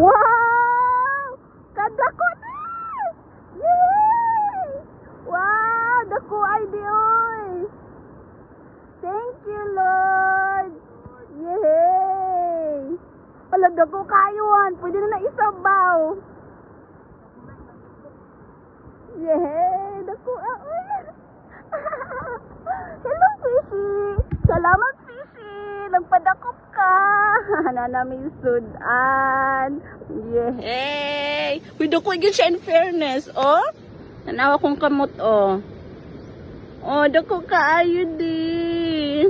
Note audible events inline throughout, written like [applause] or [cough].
Wow! Kadako na! Yay! Wow! Dako ay di! Thank you, Lord! Yay! Pala, dako kayo. Pwede na na isabaw. Yay! Dako ah, ay! [laughs] Hello, Fishy! Salamat, Fishy! Nagpadako! Nagpadakop ka! Nanaming sudan. Yay! Uy, dako yun siya in fairness, oh. Nanawa kong kamot, oh. Oh, dako ka ayo di.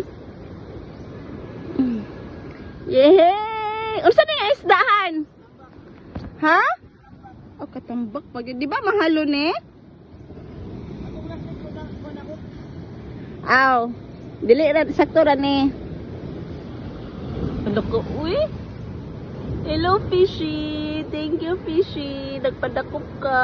Yay! Unsa nga isdahan? Ha? O katambak pag di ba mahalo ni? Aw. Dili ra sakto ra ni. Ko uy? Hello fishy. Thank you fishy. Nagpadakop ka.